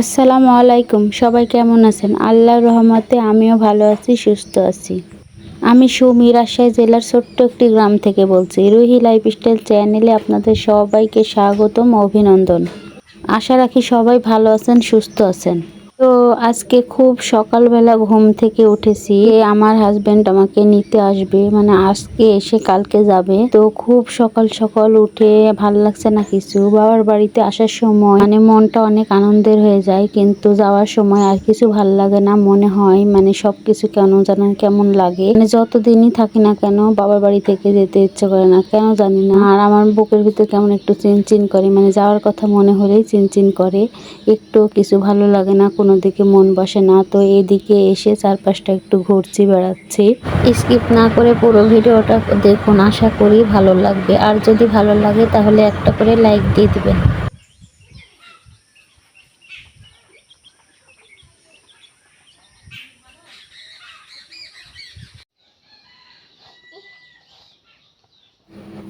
আসসালামু আলাইকুম, সবাই কেমন আছেন? আল্লাহর রহমতে আমিও ভালো আছি, সুস্থ আছি। আমি সুমি রাজশাহী জেলার ছোট্ট একটি গ্রাম থেকে বলছি, রুহি লাইফস্টাইল চ্যানেলে আপনাদের সবাইকে স্বাগতম, অভিনন্দন। আশা রাখি সবাই ভালো আছেন, সুস্থ আছেন। তো আজকে খুব সকালবেলা ঘুম থেকে উঠেছি। আমার হাজবেন্ড আমাকে নিতে আসবে। মানে আজকে এসে কালকে যাবে। তো খুব সকাল সকাল উঠে ভালো লাগছে না কিছু। বাবার বাড়িতে আসার সময় মানে মনটা অনেক আনন্দের হয়ে যায়। কিন্তু যাওয়ার সময় আর কিছু ভালো লাগে না। মনে হয় মানে সবকিছু কেন যেন কেমন লাগে। মানে যতদিনই থাকি না কেন বাবার বাড়ি থেকে যেতে ইচ্ছে করে না। কেন জানি না। আর আমার বুকের ভিতরে কেমন একটু চিনচিন করে। মানে যাওয়ার কথা মনে হলেই চিনচিন করে। একটু কিছু ভালো লাগে না, কোনো দিকে মন বসে না, তো এদিকে এসে চারপাশটা একটু ঘুরছি, বেড়াচ্ছি। স্কিপ না করে পুরো ভিডিওটা দেখুন, আশা করি ভালো লাগবে। আর যদি ভালো লাগে তাহলে একটা করে লাইক দিয়ে দিবেন।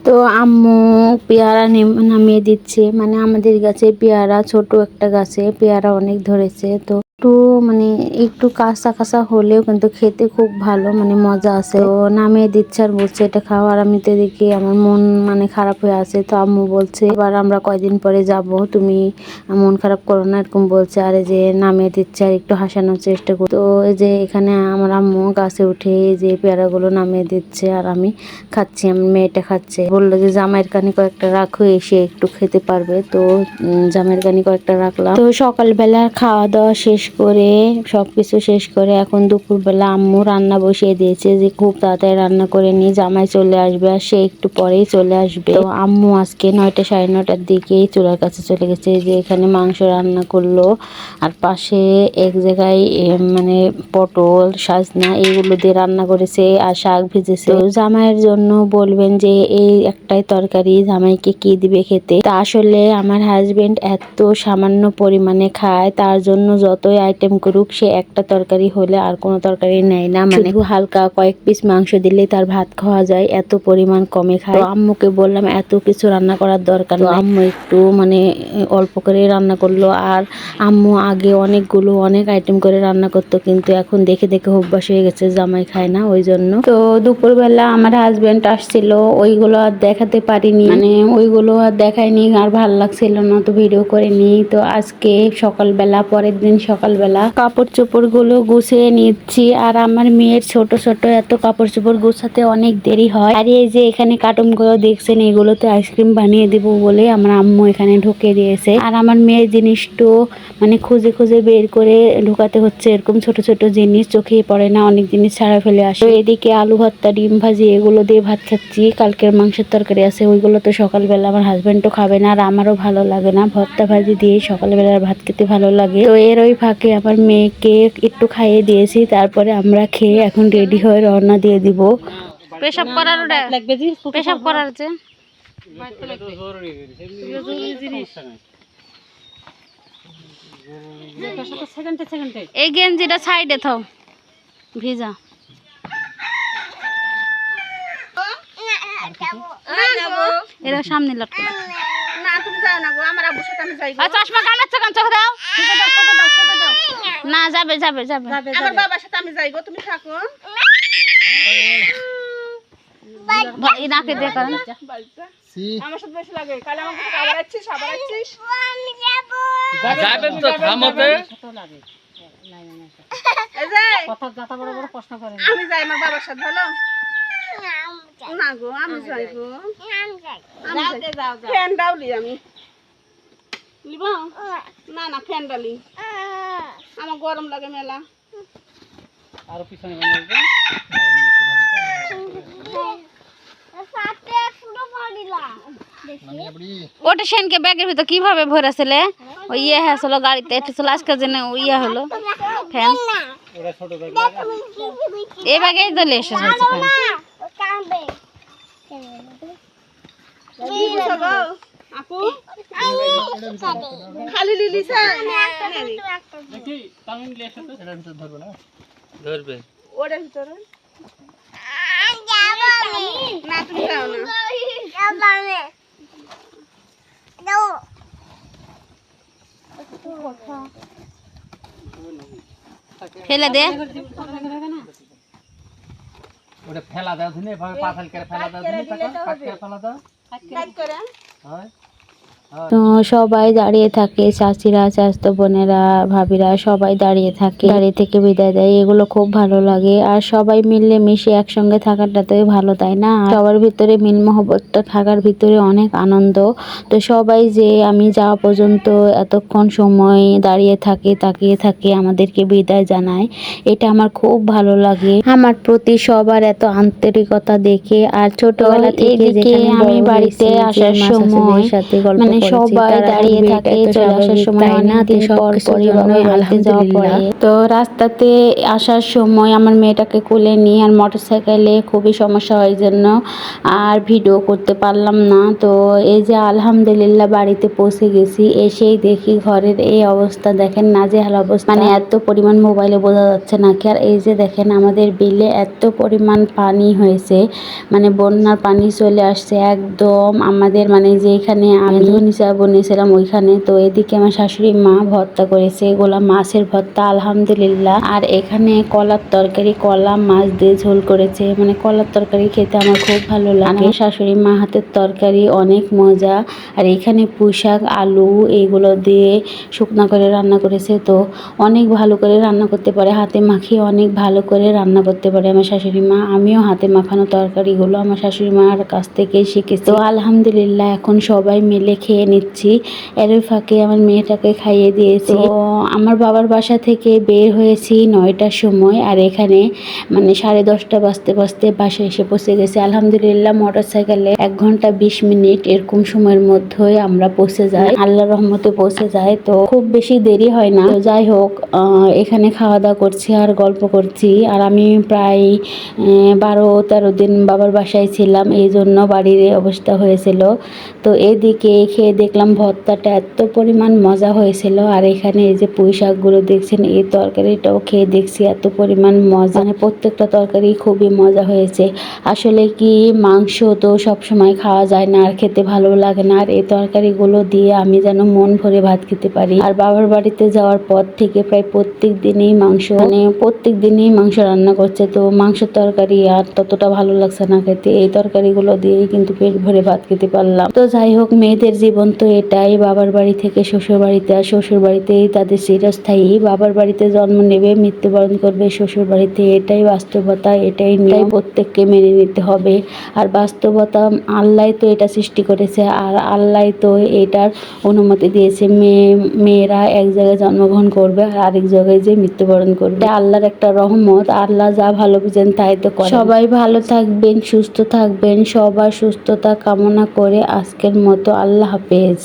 তো আম্মু পেয়ারা নেম- নামিয়ে দিচ্ছে। মানে আমাদের গাছে পেয়ারা, ছোট একটা গাছে পেয়ারা অনেক ধরেছে। তো একটু মানে একটু কাঁচা কাঁচা হলেও কিন্তু খেতে খুব ভালো মানে মজা আছে তো নামিয়ে দিচ্ছে আর বলছে, এটা খাওয়া আর আমি তো দেখি আমার মন মানে খারাপ হয়ে আছে। তো আম্মু বলছে, এবার আমরা কয়দিন পরে যাব? তুমি মন খারাপ করো না, এরকম বলছে। আর যে নামিয়ে দিচ্ছে আর একটু হাসানোর চেষ্টা করি তো এই যে এখানে আমার আম্মু গাছে উঠে যে পেয়ারাগুলো নামিয়ে দিচ্ছে আর আমি খাচ্ছি, আমার মেয়েটা খাচ্ছে। বলল যে, জামাইয়ের কানি কয়েকটা রাখো, এসে একটু খেতে পারবে। তো জামাইয়ের কানি কয়েকটা রাখলাম। তো সকালবেলা খাওয়া দাওয়া শেষ করে সবকিছু শেষ করে এখন দুপুরবেলা আম্মু রান্না বসিয়ে দিয়েছে যে খুব তাড়াতাড়ি রান্না করে নিয়ে জামাই চলে আসবে আর সে একটু পরেই চলে আসবে। তো আম্মু আজকে নয়টা সাড়ে নয়টার দিকেই চুলার কাছে চলে গেছে যে এখানে মাংস রান্না করল আর পাশে এক জায়গায় মানে পটল, সাজনা এইগুলো দিয়ে রান্না করেছে আর শাক ভেজেছে। জামাইয়ের জন্য বলবেন যে এই একটাই তরকারি জামাইকে কি দিবে খেতে? তা আসলে আমার হাজবেন্ড এত সামান্য পরিমাণে খায়, তার জন্য যতই আইটেম করুক সে একটা তরকারি হলে আর কোনো তরকারি নেয় না। মানে হালকা কয়েক পিস মাংস দিলে তার ভাত খাওয়া যায় এত পরিমাণ কমে খায়। আম্মুকে বললাম এত কিছু রান্না করার দরকার নেই। আম্মু একটু মানে অল্প করে রান্না করল। আর আম্মু আগে অনেকগুলো অনেক আইটেম করে রান্না করতো কিন্তু এখন দেখে দেখে অভ্যাস হয়ে গেছে জামাই খায় না ওই জন্য। তো দুপুরবেলা আমার হাজব্যান্ড আসছিল ওইগুলো আর দেখাতে পারিনি। মানে ওইগুলো আর দেখায়নি আর ভালো লাগছিল না তো ভিডিও করিনি। তো আজকে সকালবেলা পরের দিন সকালবেলা কাপড় চোপড়গুলো গুছিয়ে নিচ্ছি। আর আমার মেয়ের ছোট ছোট এত কাপড় চোপড় গুছাতে অনেক দেরি হয়। আর এই যে এখানে কার্টুনগুলো দেখছেন, এগুলোতে আইসক্রিম বানিয়ে দিব বলে আমার আম্মু এখানে ঢুকে দিয়েছে। আর আমার মেয়ের জিনিসটো মানে খুঁজে খুঁজে বের করে ঢুকাতে হচ্ছে। এরকম ছোট ছোট জিনিস চোখে পড়ে না, অনেক জিনিস ছাড়া ফেলে আসে। এদিকে আলু ভর্তা, ডিম ভাজি এগুলো দিয়ে ভাত খাচ্ছি। কালকের মাংসের তরকারি আছে, ওইগুলো তো সকালবেলা আমার হাজবেন্ডও খাবে না আর আমারও ভালো লাগে না। ভর্তা ভাজি দিয়ে সকালবেলার ভাত খেতে ভালো লাগে। তো এর ওই ফাঁকে আমার মেয়েকে একটু খাইয়ে দিয়েছি তারপরে আমরা খেয়ে এখন রেডি হয়ে রওনা দিয়ে দিব। পেশাব করার পেশাব করার যে। এই গেঞ্জিটা সাইডে থাও ভিজা। এরা সামনে লটকে। না তুমি যাও না গো আমার আব্বুর সাথে আমি যাই গো। আর চশমা কামাচ্ছে কাম চোখে দাও। না যাবে যাবে যাবে। আমার বাবার সাথে আমি যাই গো তুমি থাকো। নাকে দিয়ে করেন আমার সাথে বেশি লাগে। কালে আমাকে আবার আসছিস আবার আসছিস যাবেন তো থামতে এই যে। আমি যাই আমার বাবার সাথে ভালো না গো আমি যাই গো। আমি যাই। ফ্যান ডাউলি আমি। লিব না না ফ্যান ডালি আমার গরম লাগে মেলা। আরও পিছনে ওটা সেনকে ব্যাগের ভিতর কীভাবে ভরেছিলে? ওই ইয়ে হয়েছিল গাড়িতে এটা ছিল আজকের জন্য ইয়ে হলো। ফ্যান। ওরা ছোট এই ব্যাগেই তো লেসে হয়েছে ফ্যান কি বুঝছ গো আপু? খালি লিলি দেখি তামিল লেখা তো। সেটা ভিতর ধরবে না। ধরবে। ওটার ভিতরে। না তুমি যাও না। ফেলে দে। ওটা ফেলা দাও ধুনে এভাবে পাতাল করে ফেলা দাও ধুনে কাট করে ফেলা দাও। কাজ করে। হয় তো সবাই দাঁড়িয়ে থাকে চাচিরা চাচতো বোনেরা ভাবিরা সবাই দাঁড়িয়ে থাকে। দাঁড়িয়ে থেকে বিদায় দেয় এগুলো খুব ভালো লাগে। আর সবাই মিলে মিশে একসঙ্গে থাকাটাতে ভালো তাই না? সবার ভিতরে মিল মহব্বতটা থাকার ভিতরে অনেক আনন্দ। তো সবাই যে আমি যাওয়া পর্যন্ত এতক্ষণ সময় দাঁড়িয়ে থাকে তাকিয়ে থাকে আমাদেরকে বিদায় জানায় এটা আমার খুব ভালো লাগে। আমার প্রতি সবার এত আন্তরিকতা দেখে আর ছোটবেলা থেকে আমি বাড়িতে আসার সময় সাথে গল্প মানে সবাই দাঁড়িয়ে থাকে চলে আসার সময় না? তো পর পরিবার বাড়িতে যাওয়া পরে তো রাস্তাতে আসার সময় আমার মেয়েটাকে কোলে নিয়ে আর মোটরসাইকেলে খুবই সমস্যা হয় জন্য আর ভিডিও করতে পারলাম না। তো এই যে আলহামদুলিল্লাহ বাড়িতে পৌঁছে গেছি এসেই দেখি ঘরের এই অবস্থা। দেখেন নাজেহাল অবস্থা। মানে এত পরিমাণ মোবাইলে বোঝা যাচ্ছে না কি? আর এই যে দেখেন আমাদের বিলে এত পরিমাণ পানি হয়েছে মানে বন্যার পানি চলে আসছে একদম আমাদের মানে যেখানে আমি ধনিচা বনিয়েছিলাম ওইখানে। তো এদিকে আমার শাশুড়ি মা ভর্তা করেছে এগুলা মাছের ভর্তা, আলহামদুলিল্লাহ। আর এখানে কলার তরকারি, কলা মাছ দিয়ে ঝোল করেছে। মানে কলার তরকারি খেতে আমার খুব ভালো লাগে। শাশুড়ি মা হাতের তরকারি অনেক মজা। আর এখানে পুঁইশাক, আলু এইগুলো দিয়ে শুকনো করে রান্না করেছে। তো অনেক ভালো করে রান্না করতে পারে। হাতে মাখিয়ে অনেক ভালো করে রান্না করতে পারে আমার শাশুড়ি মা। আমিও হাতে মাখানো তরকারিগুলো আমার শাশুড়ি মার কাছ থেকেই শিখেছি। তো আলহামদুলিল্লাহ, এখন সবাই মিলে খেয়ে নিচ্ছি। এর ফাঁকে আমার মেয়েটাকে খাইয়ে দিয়েছি। তো আমার বাবার বাসা থেকে বের হয়েছি নয়টার সময় আর এখানে মানে সাড়ে দশটা বাজতে বাজতে বাসায় এসে পৌঁছে গেছি। আলহামদুলিল্লাহ মোটর সাইকেলে এক ঘণ্টা বিশ মিনিট এরকম সময়ের মধ্যেই আমরা পৌঁছে যাই। আল্লাহ রহমতে পৌঁছে যায় তো খুব বেশি দেরি হয় না। তো যাই হোক এখানে খাওয়া দাওয়া করছি আর গল্প করছি। আর আমি প্রায় বারো তেরো দিন বাবার বাসায় ছিলাম। এই জন্য বাড়ির অবস্থা হয়েছিল। তো এদিকে খেয়ে দেখলাম ভর্তাটা এত পরিমাণ মজা হয়েছিল। আর এখানে এই যে পুঁই শাকগুলো দেখছেন, এই তরকারিটাও খেয়ে দেখছি এত পরিমাণ মজা। মানে প্রত্যেকটা তরকারি খুবই মজা হয়েছে। আসলে কি, মাংস তো সব সময় খাওয়া যায় না, আর খেতে ভালো লাগে না। আর এই তরকারিগুলো দিয়ে আমি যেন মন ভরে ভাত খেতে পারি। আর বাবার বাড়িতে যাওয়ার পর থেকে প্রায় প্রত্যেক দিনই মাংস মানে প্রত্যেক দিনই মাংস রান্না করছে। তো মাংসের তরকারি আর ততটা ভালো লাগছে না খেতে। এই তরকারিগুলো দিয়েই কিন্তু পেট ভরে ভাত খেতে পারলাম। তো যাই হোক, মেয়েদের জীবন তো এটাই, বাবার বাড়ি থেকে শ্বশুর বাড়িতে আর শ্বশুর বাড়িতেই তাদের চিরস্থায়ী। বাবার বাড়িতে জন্ম নেবে, মৃত্যুবরণ করবে, শ্বশুর বাড়িতে এটাই বাস্তবতা, এটাই নিয়ে প্রত্যেককে মেনে নিতে হবে। আর বাস্তবতা, আল্লাহ তো এটা সৃষ্টি করেছে, আর আল্লাহ তো এটার অনুমতি দিয়েছে। মেয়ে, মেয়েরা এক জায়গায় জন্মগ্রহণ করবে, আর আরেক জায়গায় যে মৃত্যুবরণ করবে। আল্লাহর একটা রহমত, আল্লাহ যা ভালো বুঝেন তাই তো করে সবাই ভালো থাকবেন, সুস্থ থাকবেন, সবার সুস্থতা কামনা করে আজকের মতো আল্লাহ হাফেজ